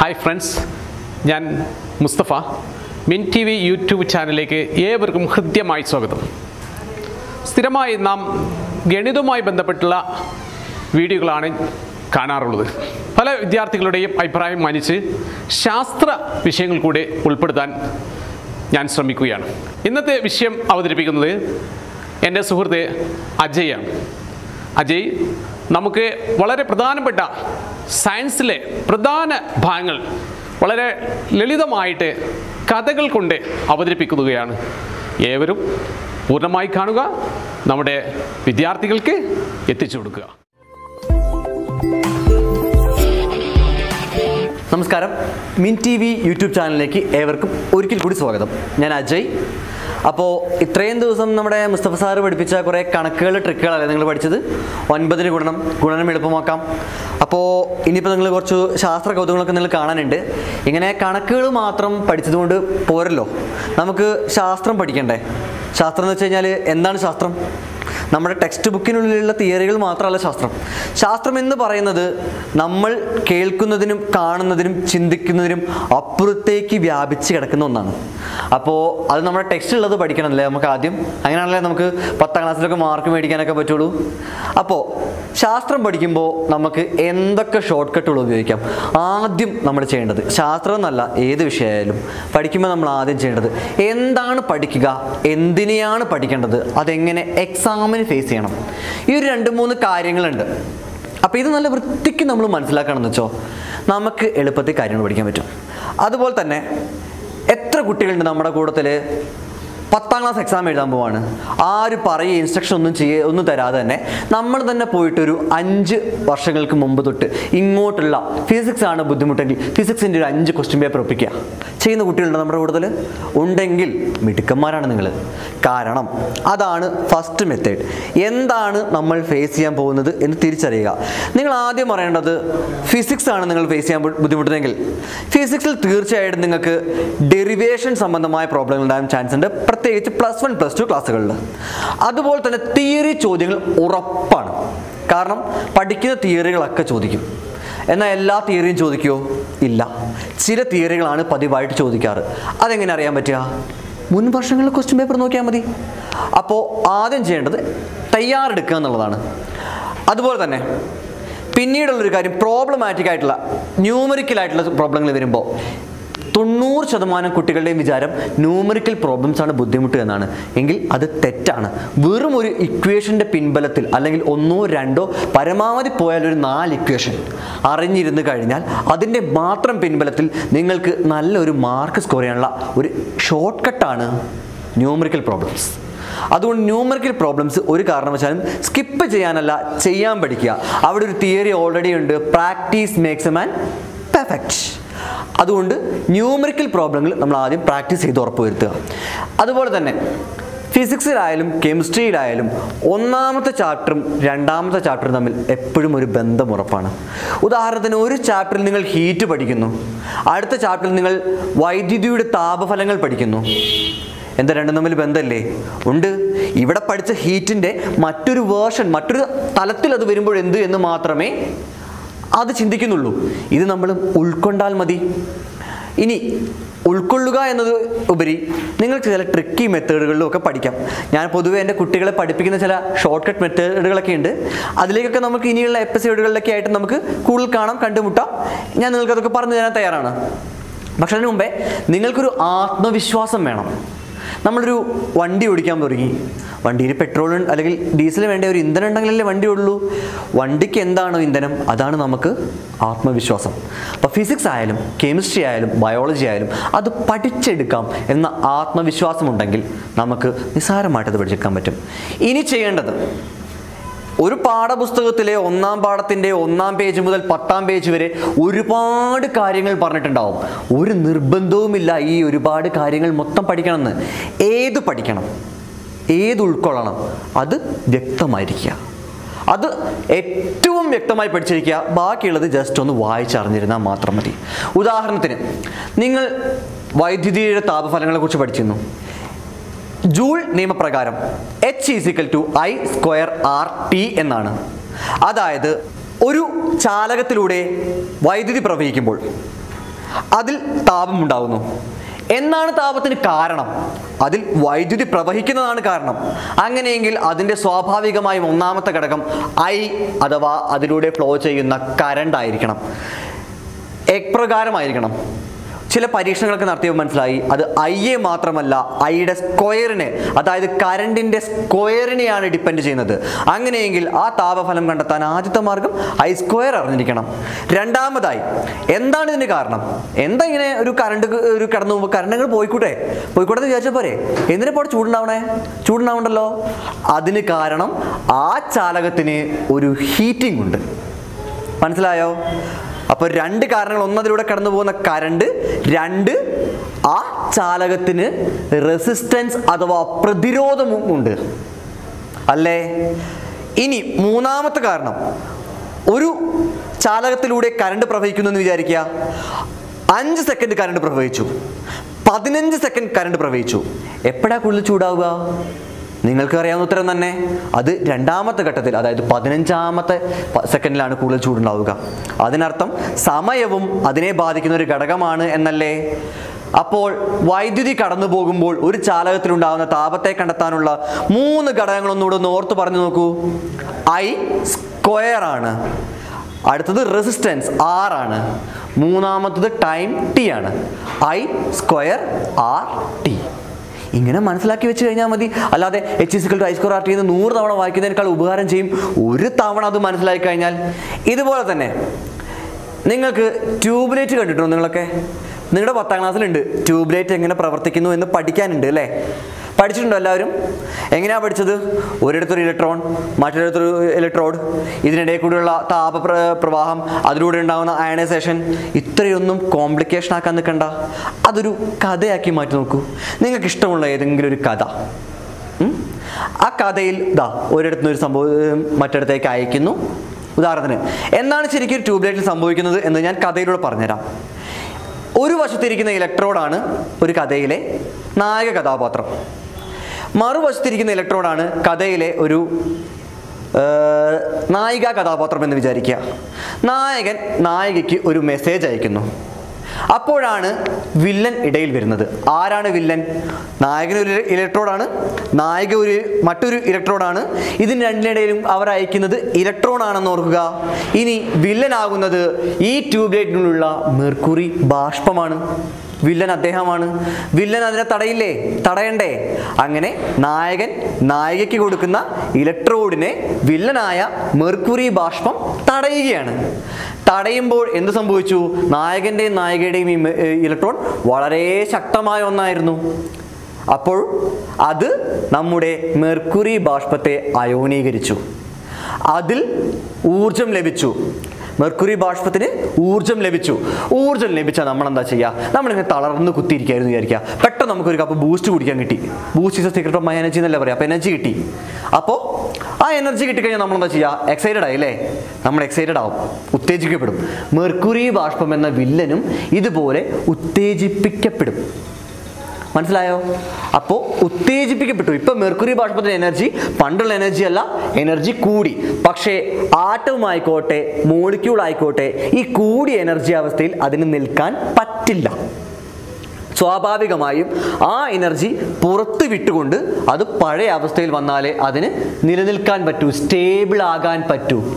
Hi friends ഞാൻ മുസ്തഫ. മിൻ T V YouTube ചാനലിലേക്ക് ഏവർക്കും ഹൃദ്യമായി സ്വാഗതം. സ്ഥിരമായി നാം ഗണിതവുമായി ബന്ധപ്പെട്ടുള്ള വീഡിയോകളാണ് കാണാറുള്ളത്. പല വിദ്യാർത്ഥികളുടെയും അഭിപ്രായം മാനിച്ച് ശാസ്ത്ര വിഷയങ്ങൾ കൂടെ ഉൾപ്പെടുത്താൻ ഞാൻ ശ്രമിക്കുകയാണ്. ഇന്നത്തെ വിഷയം അവതരിപ്പിക്കുന്നത് എന്റെ സുഹൃത്ത് അജയ് ആണ്. അജയ് നമുക്ക് വളരെ പ്രധാനപ്പെട്ട സയൻസിലെ പ്രധാന ഭാഗങ്ങൾ വളരെ ലളിതമായിട്ട് കഥകൾ കൊണ്ട് അവതരിപ്പിക്കുകയാണ്. ഏവരും പൂർണമായി കാണുക നമ്മുടെ വിദ്യാർത്ഥികൾക്ക് എത്തിച്ചു കൊടുക്കുക. നമസ്കാരം. മിൻ ടി വി യൂട്യൂബ് ചാനലിലേക്ക് ഏവർക്കും ഒരിക്കൽ കൂടി സ്വാഗതം. ഞാൻ അജയ്. അപ്പോൾ ഇത്രയും ദിവസം നമ്മുടെ മുസ്തഫ സാറ് പഠിപ്പിച്ച കുറേ കണക്കുകൾ ട്രിക്കുകളല്ലേ നിങ്ങൾ പഠിച്ചത്? ഒൻപതിന് ഗുണനം ഗുണനം എളുപ്പമാക്കാം. അപ്പോൾ ഇനിയിപ്പോൾ നിങ്ങൾ കുറച്ച് ശാസ്ത്ര കൗതുകങ്ങളൊക്കെ നിങ്ങൾ കാണാനുണ്ട്. ഇങ്ങനെ കണക്കുകൾ മാത്രം പഠിച്ചതുകൊണ്ട് പോരല്ലോ. നമുക്ക് ശാസ്ത്രം പഠിക്കണ്ടേ? ശാസ്ത്രം എന്ന് വെച്ച് കഴിഞ്ഞാൽ എന്താണ് ശാസ്ത്രം? നമ്മുടെ ടെക്സ്റ്റ് ബുക്കിനുള്ളിലുള്ള തിയറികൾ മാത്രമല്ല ശാസ്ത്രം. ശാസ്ത്രം എന്ന് പറയുന്നത് നമ്മൾ കേൾക്കുന്നതിനും കാണുന്നതിനും ചിന്തിക്കുന്നതിനും അപ്പുറത്തേക്ക് വ്യാപിച്ച് കിടക്കുന്ന ഒന്നാണ്. അപ്പോൾ അത് നമ്മുടെ ടെക്സ്റ്റ് ഉള്ളത് പഠിക്കണമല്ലേ നമുക്ക് ആദ്യം? അങ്ങനെയാണല്ലേ നമുക്ക് പത്താം ക്ലാസ്സിലൊക്കെ മാർക്ക് മേടിക്കാനൊക്കെ പറ്റുള്ളൂ? അപ്പോൾ ശാസ്ത്രം പഠിക്കുമ്പോൾ നമുക്ക് എന്തൊക്കെ ഷോർട്ട് കട്ടുകൾ ഉപയോഗിക്കാം? ആദ്യം നമ്മൾ ചെയ്യേണ്ടത് ശാസ്ത്രം എന്നല്ല ഏത് വിഷയമായാലും. പഠിക്കുമ്പോൾ നമ്മൾ ആദ്യം ചെയ്യേണ്ടത് എന്താണ് പഠിക്കുക? എന്തിനെയാണ് പഠിക്കേണ്ടത്? അതെങ്ങനെ എക്സാമിന് ഫേസ് ചെയ്യണം. ഈ ഒരു രണ്ട് മൂന്ന് കാര്യങ്ങളുണ്ട്. അപ്പോൾ ഇത് നല്ല വൃത്തിക്ക് നമ്മൾ മനസ്സിലാക്കണം എന്ന് വെച്ചോ നമുക്ക് എളുപ്പത്തിൽ കാര്യങ്ങൾ പഠിക്കാൻ പറ്റും. അതുപോലെ തന്നെ എത്ര കുട്ടികളുണ്ട് നമ്മുടെ കൂട്ടത്തിൽ പത്താം ക്ലാസ് എക്സാം എഴുതാൻ പോവാണ്. ആരും പറയുക ഇൻസ്ട്രക്ഷൻ ഒന്നും ചെയ്യ ഒന്നും തരാതെ തന്നെ നമ്മൾ തന്നെ പോയിട്ട് ഒരു അഞ്ച് വർഷങ്ങൾക്ക് മുമ്പ് തൊട്ട് ഇങ്ങോട്ടുള്ള ഫിസിക്സ് ആണ് ബുദ്ധിമുട്ടെങ്കിൽ ഫിസിക്സിന്റെ ഒരു അഞ്ച് ക്വസ്റ്റ്യൻ പേപ്പർ ഒപ്പിക്കുക. ചെയ്യുന്ന കുട്ടികളുണ്ട് നമ്മുടെ കൂടുതൽ ഉണ്ടെങ്കിൽ മിടുക്കന്മാരാണ് നിങ്ങൾ കാരണം അതാണ് ഫസ്റ്റ് മെത്തേഡ് എന്താണ് നമ്മൾ ഫേസ് ചെയ്യാൻ പോകുന്നത് എന്ന് തിരിച്ചറിയുക. നിങ്ങൾ ആദ്യം പറയേണ്ടത് ഫിസിക്സ് ആണ് നിങ്ങൾ ഫേസ് ചെയ്യാൻ ബുദ്ധിമുട്ടുന്നതെങ്കിൽ. ഫിസിക്സിൽ തീർച്ചയായിട്ടും നിങ്ങൾക്ക് ഡെറിവേഷൻ സംബന്ധമായ പ്രോബ്ലങ്ങൾ ഉണ്ടാകാൻ ചാൻസ് ഉണ്ട്. പ്രത്യേകിച്ച് പ്ലസ് വൺ പ്ലസ് ടു ക്ലാസ്സുകളിൽ അതുപോലെ തന്നെ തിയറി ചോദ്യങ്ങൾ ഉറപ്പാണ്. കാരണം പഠിക്കുന്ന തിയറികളൊക്കെ ചോദിക്കും. എന്നാൽ എല്ലാ തിയറിയും ചോദിക്കുമോ ഇല്ല. ചില തിയറികളാണ് പതിവായിട്ട് ചോദിക്കാറ്. അതെങ്ങനെ അറിയാൻ പറ്റുക? മുൻ വർഷങ്ങളിൽ ക്വസ്റ്റ്യൻ പേപ്പർ നോക്കിയാൽ മതി. അപ്പോൾ ആദ്യം ചെയ്യേണ്ടത് തയ്യാറെടുക്കുക എന്നുള്ളതാണ്. അതുപോലെ തന്നെ പിന്നീടുള്ളൊരു കാര്യം പ്രോബ്ലമാറ്റിക് ആയിട്ടുള്ള ന്യൂമറിക്കൽ ആയിട്ടുള്ള പ്രോബ്ലങ്ങൾ വരുമ്പോൾ തൊണ്ണൂറ് ശതമാനം കുട്ടികളുടെയും വിചാരം ന്യൂമറിക്കൽ പ്രോബ്ലംസ് ആണ് ബുദ്ധിമുട്ട് എന്നാണ്. എങ്കിൽ അത് തെറ്റാണ്. വെറും ഒരു ഇക്വേഷന്റെ പിൻബലത്തിൽ അല്ലെങ്കിൽ ഒന്നോ രണ്ടോ പരമാവധി പോയാൽ ഒരു നാല് ഇക്വേഷൻ അറിഞ്ഞിരുന്നു കഴിഞ്ഞാൽ അതിന്റെ മാത്രം പിൻബലത്തിൽ നിങ്ങൾക്ക് നല്ലൊരു മാർക്ക് സ്കോർ ചെയ്യാനുള്ള ഒരു ഷോർട്ട് കട്ടാണ് ന്യൂമറിക്കൽ പ്രോബ്ലംസ് അതുകൊണ്ട് ന്യൂമറിക്കൽ പ്രോബ്ലംസ് ഒരു കാരണവശാലും സ്കിപ്പ് ചെയ്യാനല്ല ചെയ്യാൻ പഠിക്കുക. അവിടെ ഒരു തിയറി ഓൾറെഡി ഉണ്ട്. Practice makes a man perfect അതുകൊണ്ട് ന്യൂമറിക്കൽ പ്രോബ്ലങ്ങൾ നമ്മൾ ആദ്യം പ്രാക്ടീസ് ചെയ്ത് ഉറപ്പുവരുത്തുക അതുപോലെ തന്നെ ഫിസിക്സിലായാലും കെമിസ്ട്രിയിലായാലും ഒന്നാമത്തെ ചാപ്റ്ററും രണ്ടാമത്തെ ചാപ്റ്ററും തമ്മിൽ എപ്പോഴും ഒരു ബന്ധം ഉറപ്പാണ്. ഉദാഹരണത്തിന് ഒരു ചാപ്റ്ററിൽ നിങ്ങൾ ഹീറ്റ് പഠിക്കുന്നു. അടുത്ത ചാപ്റ്ററിൽ നിങ്ങൾ വൈദ്യുതിയുടെ താപഫലങ്ങൾ പഠിക്കുന്നു. എന്താ രണ്ടും തമ്മിൽ ബന്ധമല്ലേ? ഉണ്ട്. ഇവിടെ പഠിച്ച ഹീറ്റിന്റെ മറ്റൊരു വേർഷൻ മറ്റൊരു തലത്തിൽ അത് വരുമ്പോൾ എന്ത് എന്ന് മാത്രമേ അത് ചിന്തിക്കുന്നുള്ളൂ. ഇത് നമ്മൾ ഉൾക്കൊണ്ടാൽ മതി. ഇനി ഉൾക്കൊള്ളുക എന്നത് ഉപരി നിങ്ങൾക്ക് ചില ട്രിക്കി മെത്തേഡുകളിലും ഒക്കെ പഠിക്കാം. ഞാൻ പൊതുവെ എന്റെ കുട്ടികളെ പഠിപ്പിക്കുന്ന ചില ഷോർട്ട് കട്ട് മെത്തേഡുകളൊക്കെ ഉണ്ട്. അതിലേക്കൊക്കെ നമുക്ക് ഇനിയുള്ള എപ്പിസോഡുകളിലൊക്കെ ആയിട്ട് നമുക്ക് കൂടുതൽ കാണാം കണ്ടുമുട്ടാം. ഞാൻ നിങ്ങൾക്ക് അതൊക്കെ പറഞ്ഞു തരാൻ തയ്യാറാണ്. പക്ഷെ അതിന് മുമ്പേ നിങ്ങൾക്കൊരു ആത്മവിശ്വാസം വേണം. നമ്മളൊരു വണ്ടി ഓടിക്കാൻ തുടങ്ങി. വണ്ടിയിൽ പെട്രോൾ അല്ലെങ്കിൽ ഡീസൽ വേണ്ട ഒരു ഇന്ധനം ഉണ്ടെങ്കിലല്ലേ വണ്ടി ഉള്ളൂ വണ്ടിക്ക് എന്താണോ ഇന്ധനം അതാണ് നമുക്ക് ആത്മവിശ്വാസം. അപ്പോൾ ഫിസിക്സ് ആയാലും കെമിസ്ട്രി ആയാലും ബയോളജി ആയാലും അത് പഠിച്ചെടുക്കാം എന്ന ആത്മവിശ്വാസം ഉണ്ടെങ്കിൽ നമുക്ക് നിസ്സാരമായിട്ട് അത് പഠിച്ചെടുക്കാൻ പറ്റും. ഇനി ചെയ്യേണ്ടത് ഒരു പാഠപുസ്തകത്തിലെ ഒന്നാം പാഠത്തിന്റെ ഒന്നാം പേജ് മുതൽ പത്താം പേജ് വരെ ഒരുപാട് കാര്യങ്ങൾ പറഞ്ഞിട്ടുണ്ടാവും. ഒരു നിർബന്ധവുമില്ല ഈ ഒരുപാട് കാര്യങ്ങൾ മൊത്തം പഠിക്കണമെന്ന്. ഏത് പഠിക്കണം? ഏത് ഉൾക്കൊള്ളണം? അത് വ്യക്തമായിരിക്കുക. അത് ഏറ്റവും വ്യക്തമായി പഠിച്ചിരിക്കുക. ബാക്കിയുള്ളത് ജസ്റ്റ് ഒന്ന് വായിച്ചറിഞ്ഞിരുന്നാൽ മാത്രം മതി. ഉദാഹരണത്തിന് നിങ്ങൾ വൈദ്യുതിയുടെ താപഫലങ്ങളെ കുറിച്ച് പഠിച്ചിരുന്നു. ജൂൾ നിയമപ്രകാരം H is equal to I square R T എന്നാണ്. അതായത് ഒരു ചാലകത്തിലൂടെ വൈദ്യുതി പ്രവഹിക്കുമ്പോൾ അതിൽ താപം ഉണ്ടാകുന്നു എന്നാണ് താപത്തിന് കാരണം? അതിൽ വൈദ്യുതി പ്രവഹിക്കുന്നതാണ് കാരണം. അങ്ങനെയെങ്കിൽ അതിന്റെ സ്വാഭാവികമായും ഒന്നാമത്തെ ഘടകം ഐ അഥവാ അതിലൂടെ ഫ്ലോ ചെയ്യുന്ന കറണ്ട് ആയിരിക്കണം. എപ്രകാരമായിരിക്കണം ചില പരീക്ഷണങ്ങളൊക്കെ നടത്തിയപ്പോൾ മനസ്സിലായി അത് ഐ എ മാത്രമല്ല ഐയുടെ സ്ക്വയറിനെ അതായത് കറണ്ടിന്റെ സ്ക്വയറിനെയാണ് ഡിപ്പെൻഡ് ചെയ്യുന്നത്. അങ്ങനെയെങ്കിൽ ആ താപഫലം കണ്ടെത്താൻ ആദ്യത്തെ മാർഗം ഐ സ്ക്വയർ അറിഞ്ഞിരിക്കണം. രണ്ടാമതായി എന്താണ് ഇതിന് കാരണം? എന്താ ഇങ്ങനെ ഒരു കറണ്ട് ഒരു കടന്നു പോകുമ്പോൾ കറണ്ട് പോയിക്കൂട്ടെ പോയിക്കൂട്ടെ എന്ന് വിചാരിച്ചാൽ പോരെ? എന്തിനാ ഇപ്പോൾ ചൂടുണ്ടാവണേ? ചൂടുണ്ടാവണ്ടല്ലോ? അതിന് കാരണം ആ ചാലകത്തിന് ഒരു ഹീറ്റിംഗ് ഉണ്ട്. മനസ്സിലായോ? അപ്പോൾ രണ്ട് കാരണങ്ങൾ ഒന്നതിലൂടെ കടന്നു പോകുന്ന കരണ്ട് രണ്ട് ആ ചാലകത്തിന് റെസിസ്റ്റൻസ് അഥവാ പ്രതിരോധവും ഉണ്ട്. അല്ലേ? ഇനി മൂന്നാമത്തെ കാരണം. ഒരു ചാലകത്തിലൂടെ കരണ്ട് പ്രവഹിക്കുന്നു എന്ന് വിചാരിക്കുക. അഞ്ച് സെക്കൻഡ് കരണ്ട് പ്രവഹിച്ചു. പതിനഞ്ച് സെക്കൻഡ് കരണ്ട് പ്രവഹിച്ചു. എപ്പോഴാ കൂടുതൽ ചൂടാവുക? നിങ്ങൾക്ക് അറിയാവുന്ന ഉത്തരം തന്നെ. അത് രണ്ടാമത്തെ ഘട്ടത്തിൽ അതായത് പതിനഞ്ചാമത്തെ സെക്കൻഡിലാണ് കൂടുതൽ ചൂടുണ്ടാവുക. അതിനർത്ഥം സമയവും അതിനെ ബാധിക്കുന്ന ഒരു ഘടകമാണ് എന്നല്ലേ? അപ്പോൾ വൈദ്യുതി കടന്നു പോകുമ്പോൾ ഒരു ചാലകത്തിലുണ്ടാകുന്ന താപത്തെ കണ്ടെത്താനുള്ള മൂന്ന് ഘടകങ്ങളൊന്നുകൂടെ ഒന്ന് ഓർത്ത് പറഞ്ഞു നോക്കൂ. ഐ സ്ക്വയർ ആണ്. അടുത്തത് റെസിസ്റ്റൻസ് ആർ ആണ്. മൂന്നാമത്തത് ടൈം ടി ആണ്. ഐ സ്ക്വയർ ആർ ടി ഇങ്ങനെ മനസ്സിലാക്കി വെച്ച് കഴിഞ്ഞാൽ മതി. അല്ലാതെ H is equal to I square R T എന്ന് നൂറ് തവണ വായിക്കുന്നതിനേക്കാൾ ഉപകാരം ചെയ്യും. ഒരു തവണ അത് മനസ്സിലാക്കി കഴിഞ്ഞാൽ ഇതുപോലെ തന്നെ നിങ്ങൾക്ക് ട്യൂബ്ലൈറ്റ് കണ്ടിട്ടുണ്ടോ നിങ്ങളൊക്കെ? നിങ്ങളുടെ പത്താം ക്ലാസ്സിലുണ്ട്. ട്യൂബ്ലൈറ്റ് എങ്ങനെ പ്രവർത്തിക്കുന്നു എന്ന് പഠിക്കാനുണ്ട് അല്ലേ? പഠിച്ചിട്ടുണ്ടോ എല്ലാവരും? എങ്ങനെയാണ് പഠിച്ചത്? ഒരിടത്തൊരു ഇലക്ട്രോൺ മറ്റൊരിടത്തൊരു ഇലക്ട്രോഡ് ഇതിനിടയിൽ കൂടെയുള്ള താപ പ്ര- പ്രവാഹം അതിലൂടെ ഉണ്ടാകുന്ന അയണൈസേഷൻ ഇത്രയൊന്നും കോംപ്ലിക്കേഷൻ ആക്കാൻ നിൽക്കണ്ട. അതൊരു കഥയാക്കി മാറ്റി നോക്കൂ. നിങ്ങൾക്ക് ഇഷ്ടമുള്ള ഏതെങ്കിലും ഒരു കഥ. ആ കഥയിൽ ഇതാ ഒരിടത്തു നിന്ന് ഒരു സംഭവം മറ്റിടത്തേക്ക് അയക്കുന്നു. ഉദാഹരണത്തിന് എന്താണ് ശരിക്കും ട്യൂബ് ലൈറ്റിൽ സംഭവിക്കുന്നത് എന്ന് ഞാൻ കഥയിലൂടെ പറഞ്ഞുതരാം. ഒരു വശത്തിരിക്കുന്ന ഇലക്ട്രോഡാണ് ഒരു കഥയിലെ നായക കഥാപാത്രം. മറുവശത്തിരിക്കുന്ന ഇലക്ട്രോണാണ് കഥയിലെ ഒരു നായിക കഥാപാത്രം എന്ന് വിചാരിക്കുക. നായകൻ നായികയ്ക്ക് ഒരു മെസ്സേജ് അയക്കുന്നു. അപ്പോഴാണ് വില്ലൻ ഇടയിൽ വരുന്നത്. ആരാണ് വില്ലൻ? നായകൻ ഒരു ഇലക്ട്രോഡാണ് നായിക ഒരു മറ്റൊരു ഇലക്ട്രോഡാണ് ഇതിന് രണ്ടിനിടയിലും അവർ അയക്കുന്നത് ഇലക്ട്രോൺ ആണെന്ന് ഓർക്കുക. ഇനി വില്ലനാകുന്നത് ഈ ട്യൂബ്ലൈറ്റിനുള്ള മെർക്കുറി ബാഷ്പമാണ്. വില്ലൻ അദ്ദേഹമാണ്. വില്ലൻ അതിനെ തടയില്ലേ? തടയണ്ടേ? അങ്ങനെ നായകൻ നായികയ്ക്ക് കൊടുക്കുന്ന ഇലക്ട്രോഡിനെ വില്ലനായ മെർക്കുറി ബാഷ്പം തടയുകയാണ്. തടയുമ്പോൾ എന്ത് സംഭവിച്ചു? നായകന്റെയും നായികയുടെയും ഇലക്ട്രോൺ വളരെ ശക്തമായ ഒന്നായിരുന്നു. അപ്പോൾ അത് നമ്മുടെ മെർക്കുറി ബാഷ്പത്തെ അയോണീകരിച്ചു. അതിൽ ഊർജം ലഭിച്ചു. മെർക്കുറി ബാഷ്പത്തിന് ഊർജം ലഭിച്ചു. ഊർജം ലഭിച്ചാൽ നമ്മൾ എന്താ ചെയ്യുക നമ്മളിങ്ങനെ തളർന്ന് കുത്തിയിരിക്കായിരുന്നു വിചാരിക്കുക പെട്ടെന്ന് നമുക്കൊരു കപ്പ് ബൂസ്റ്റ് കുടിക്കാൻ കിട്ടി. Boost is a secret of my energy എന്നല്ല പറയാം? അപ്പോൾ എനർജി കിട്ടി. അപ്പോൾ ആ എനർജി കിട്ടിക്കഴിഞ്ഞാൽ നമ്മൾ എന്താ ചെയ്യുക എക്സൈറ്റഡ് ആയി അല്ലേ? നമ്മൾ എക്സൈറ്റഡ് ആവും. ഉത്തേജിക്കപ്പെടും. മെർക്കുറി ബാഷ്പം എന്ന വില്ലനും ഇതുപോലെ ഉത്തേജിപ്പിക്കപ്പെടും. മനസ്സിലായോ? അപ്പോൾ ഉത്തേജിപ്പിക്കപ്പെട്ടു. ഇപ്പം മെർക്കുറി ബാഷ്പത്തിന്റെ എനർജി പണ്ടുള്ള എനർജി അല്ല എനർജി കൂടി. പക്ഷേ ആറ്റവും ആയിക്കോട്ടെ മോളിക്യൂൾ ആയിക്കോട്ടെ ഈ കൂടിയ എനർജി അവസ്ഥയിൽ അതിന് നിൽക്കാൻ പറ്റില്ല. സ്വാഭാവികമായും ആ എനർജി പുറത്ത് വിട്ടുകൊണ്ട് അത് പഴയ അവസ്ഥയിൽ വന്നാലേ അതിന് നിലനിൽക്കാൻ പറ്റൂ സ്റ്റേബിൾ ആകാൻ പറ്റൂ.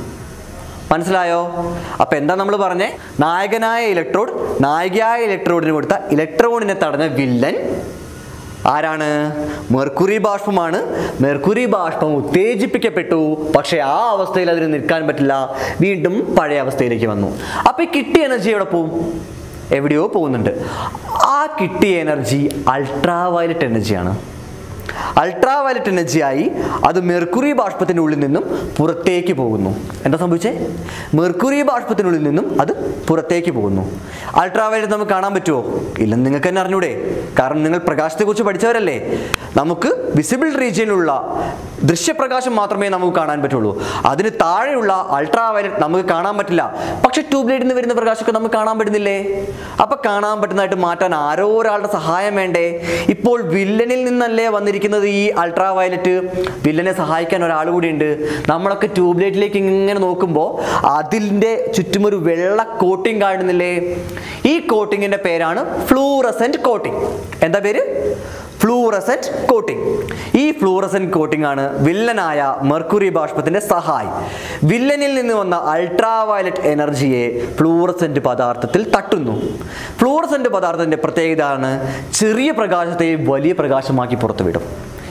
മനസ്സിലായോ? അപ്പൊ എന്താ നമ്മൾ പറഞ്ഞേ? നായകനായ ഇലക്ട്രോഡ് നായികയായ ഇലക്ട്രോഡിന് കൊടുത്ത ഇലക്ട്രോണിനെ തടഞ്ഞ വില്ലൻ ആരാണ്? മെർക്കുറി ബാഷ്പമാണ്. മെർക്കുറി ബാഷ്പം ഉത്തേജിപ്പിക്കപ്പെട്ടു. പക്ഷേ ആ അവസ്ഥയിൽ അതിന് നിൽക്കാൻ പറ്റില്ല. വീണ്ടും പഴയ അവസ്ഥയിലേക്ക് വന്നു. അപ്പൊ ഈ കിട്ടിയ എനർജി എവിടെ പോവും? എവിടെയോ പോകുന്നുണ്ട്. ആ കിട്ടിയ എനർജി അൾട്രാ വയലറ്റ് എനർജിയാണ് അൾട്രാ വയലറ്റ് എനർജിയായി അത് മെർക്കുറി ബാഷ്പത്തിന്റെ ഉള്ളിൽ നിന്നും പുറത്തേക്ക് പോകുന്നു. എന്താ സംഭവിച്ചേ? മെർക്കുറി ബാഷ്പത്തിനുള്ളിൽ നിന്നും അത് പുറത്തേക്ക് പോകുന്നു. അൾട്രാ വയലറ്റ് നമുക്ക് കാണാൻ പറ്റുമോ? ഇല്ലെന്ന് നിങ്ങൾക്ക് തന്നെ അറിഞ്ഞൂടെ. കാരണം നിങ്ങൾ പ്രകാശത്തെക്കുറിച്ച് പഠിച്ചവരല്ലേ. നമുക്ക് വിസിബിൾ റീജിയനിലുള്ള ദൃശ്യപ്രകാശം മാത്രമേ നമുക്ക് കാണാൻ പറ്റുള്ളൂ. അതിന് താഴെയുള്ള അൾട്രാ വയലറ്റ് നമുക്ക് കാണാൻ പറ്റില്ല. പക്ഷെ ട്യൂബ് ലൈറ്റിൽ നിന്ന് വരുന്ന പ്രകാശമൊക്കെ നമുക്ക് കാണാൻ പറ്റുന്നില്ലേ? അപ്പൊ കാണാൻ പറ്റുന്നതായിട്ട് മാറ്റാൻ ആരോ ഒരാളുടെ സഹായം വേണ്ടേ? ഇപ്പോൾ വില്ലനിൽ നിന്നല്ലേ വന്നിരിക്കുന്നത് ഈ അൾട്രാ വയലറ്റ് വില്ലനെ സഹായിക്കാൻ ഒരാൾ കൂടിയുണ്ട് നമ്മളൊക്കെ ട്യൂബ് ലൈറ്റിലേക്ക് ഇങ്ങനെ നോക്കുമ്പോൾ അതിന്റെ ചുറ്റും ഒരു വെള്ള കോട്ടിംഗ് കാണുന്നില്ലേ? ഈ കോട്ടിങ്ങിന്റെ പേരാണ് ഫ്ലൂറസെന്റ് കോട്ടിങ് എന്താ പേര്? Fluorescent coating. ഈ ഫ്ലൂറസെന്റ് കോട്ടിംഗ് ആണ് വില്ലനായ മെർക്കുറി ബാഷ്പത്തിന്റെ സഹായി. വില്ലനിൽ നിന്ന് വന്ന അൾട്രാ വയലറ്റ് എനർജിയെ ഫ്ലൂറസെന്റ് പദാർത്ഥത്തിൽ തട്ടുന്നു. ഫ്ലൂറസെന്റ് പദാർത്ഥത്തിന്റെ പ്രത്യേകത ആണ് ചെറിയ പ്രകാശത്തെ വലിയ പ്രകാശമാക്കി പുറത്തുവിടും.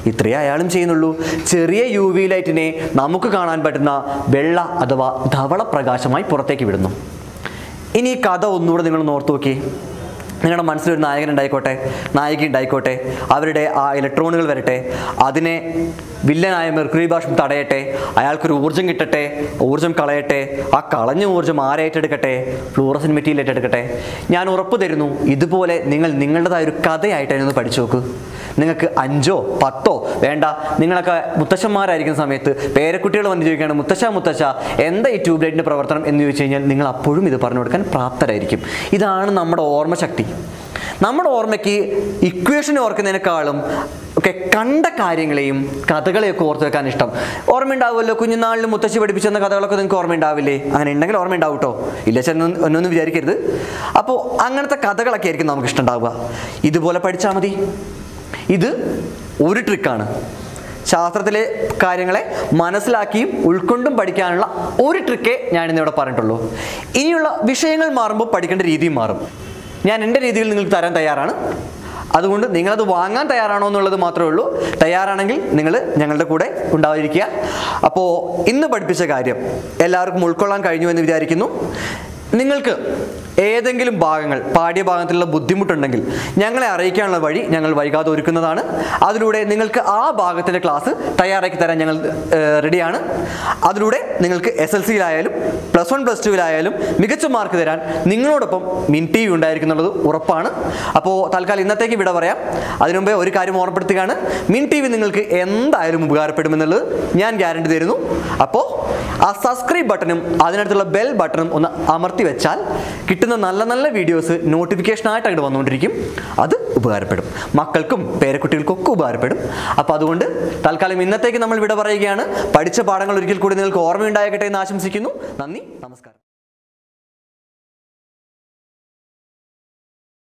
ഇത്രയേ അയാളും ചെയ്യുന്നുള്ളൂ. ചെറിയ യു വി ലൈറ്റിനെ നമുക്ക് കാണാൻ പറ്റുന്ന വെള്ള അഥവാ ധവള പ്രകാശമായി പുറത്തേക്ക് വിടുന്നു. ഇനി കഥ ഒന്നുകൂടെ നിങ്ങൾ ഓർത്തു നോക്കി നിങ്ങളുടെ മനസ്സിലൊരു നായകൻ ഉണ്ടായിക്കോട്ടെ നായിക ഉണ്ടായിക്കോട്ടെ അവരുടെ ആ ഇലക്ട്രോണുകൾ വരട്ടെ? അതിനെ വില്ലനായ മെർക്കുറി ഭാഷം തടയട്ടെ അയാൾക്കൊരു ഊർജം കിട്ടട്ടെ ഊർജം കളയട്ടെ ആ കളഞ്ഞ ഊർജം ആരേറ്റെടുക്കട്ടെ ഫ്ലൂറസിൻ മെറ്റീരിയൽ ഏറ്റെടുക്കട്ടെ. ഞാൻ ഉറപ്പ് തരുന്നു ഇതുപോലെ നിങ്ങൾ നിങ്ങളുടേതായ ഒരു കഥയായിട്ട് അതിനൊന്ന് പഠിച്ചു നോക്ക്. നിങ്ങൾക്ക് അഞ്ചോ പത്തോ വേണ്ട നിങ്ങളൊക്കെ മുത്തശ്ശന്മാരായിരിക്കുന്ന സമയത്ത് പേരക്കുട്ടികൾ വന്ന് ചോദിക്കുകയാണ് മുത്തശ്ശ മുത്തശ്ശ എന്താ ഈ ട്യൂബ് ലൈറ്റിന്റെ പ്രവർത്തനം? എന്ന് ചോദിച്ചു കഴിഞ്ഞാൽ നിങ്ങൾ അപ്പോഴും ഇത് പറഞ്ഞു കൊടുക്കാൻ പ്രാപ്തരായിരിക്കും. ഇതാണ് നമ്മുടെ ഓർമ്മശക്തി. നമ്മുടെ ഓർമ്മയ്ക്ക് ഇക്വേഷൻ ഓർക്കുന്നതിനേക്കാളും ഒക്കെ കണ്ട കാര്യങ്ങളെയും കഥകളെയൊക്കെ ഓർത്ത് വെക്കാൻ ഇഷ്ടം. ഓർമ്മയുണ്ടാവുമല്ലോ കുഞ്ഞുനാളിൽ മുത്തശ്ശി പഠിപ്പിച്ചെന്ന കഥകളൊക്കെ നിങ്ങൾക്ക് ഓർമ്മയുണ്ടാവില്ലേ? അങ്ങനെ ഉണ്ടെങ്കിൽ ഓർമ്മയുണ്ടാവും കേട്ടോ ഇല്ല ചെന്ന് ഒന്നൊന്നും വിചാരിക്കരുത്. അപ്പോൾ അങ്ങനത്തെ കഥകളൊക്കെ ആയിരിക്കും നമുക്ക് ഇഷ്ടമുണ്ടാവുക ഇതുപോലെ പഠിച്ചാൽ മതി. ഇത് ഒരു ട്രിക്കാണ് ശാസ്ത്രത്തിലെ കാര്യങ്ങളെ മനസ്സിലാക്കിയും ഉൾക്കൊണ്ടും പഠിക്കാനുള്ള ഒരു ട്രിക്കേ ഞാൻ ഇന്നിവിടെ പറഞ്ഞിട്ടുള്ളൂ. ഇനിയുള്ള വിഷയങ്ങൾ മാറുമ്പോൾ പഠിക്കേണ്ട രീതിയും മാറും. ഞാൻ എന്റെ രീതിയിൽ നിങ്ങൾക്ക് തരാൻ തയ്യാറാണ്. അതുകൊണ്ട് നിങ്ങളത് വാങ്ങാൻ തയ്യാറാണോ എന്നുള്ളത് മാത്രമേ ഉള്ളൂ. തയ്യാറാണെങ്കിൽ നിങ്ങൾ ഞങ്ങളുടെ കൂടെ ഉണ്ടാവാതിരിക്കുക അപ്പോൾ ഇന്ന് പഠിപ്പിച്ച കാര്യം എല്ലാവർക്കും ഉൾക്കൊള്ളാൻ കഴിഞ്ഞു എന്ന് വിചാരിക്കുന്നു. നിങ്ങൾക്ക് ഏതെങ്കിലും ഭാഗങ്ങൾ പാഠ്യ ഭാഗത്തിലുള്ള ബുദ്ധിമുട്ടുണ്ടെങ്കിൽ ഞങ്ങളെ അറിയിക്കാനുള്ള വഴി ഞങ്ങൾ വൈകാതെ ഒരുക്കുന്നതാണ്. അതിലൂടെ നിങ്ങൾക്ക് ആ ഭാഗത്തിന്റെ ക്ലാസ് തയ്യാറാക്കി തരാൻ ഞങ്ങൾ റെഡിയാണ് അതിലൂടെ നിങ്ങൾക്ക് എസ് എൽ സിയിലായാലും പ്ലസ് വൺ പ്ലസ് ടുവിലായാലും മികച്ച മാർക്ക് തരാൻ നിങ്ങളോടൊപ്പം മിൻ ടി വി ഉണ്ടായിരിക്കുന്നുള്ളത് ഉറപ്പാണ്. അപ്പോൾ തൽക്കാലം ഇന്നത്തേക്ക് വിട പറയാം. അതിനു മുമ്പേ ഒരു കാര്യം ഓർമ്മപ്പെടുത്തുകയാണ്. മിൻ ടി വി നിങ്ങൾക്ക് എന്തായാലും ഉപകാരപ്പെടുമെന്നുള്ളത് ഞാൻ ഗ്യാരണ്ടി തരുന്നു. അപ്പോൾ ആ സബ്സ്ക്രൈബ് ബട്ടണും അതിനടുത്തുള്ള ബെൽ ബട്ടണും ഒന്ന് അമർത്തി വെച്ചാൽ കിട്ടുന്ന നല്ല നല്ല വീഡിയോസ് നോട്ടിഫിക്കേഷനായിട്ട് അങ്ങോട്ട് വന്നുകൊണ്ടിരിക്കും അത് ഉപകാരപ്പെടും. മക്കൾക്കും പേരക്കുട്ടികൾക്കും ഒക്കെ ഉപകാരപ്പെടും. അപ്പോൾ അതുകൊണ്ട് തൽക്കാലം ഇന്നത്തേക്ക് നമ്മൾ വിട പറയുകയാണ്. പഠിച്ച പാഠങ്ങൾ ഒരിക്കൽ കൂടി നിങ്ങൾക്ക് ഓർമ്മയുണ്ടാകട്ടെ എന്ന് ആശംസിക്കുന്നു. നന്ദി നമസ്കാരം.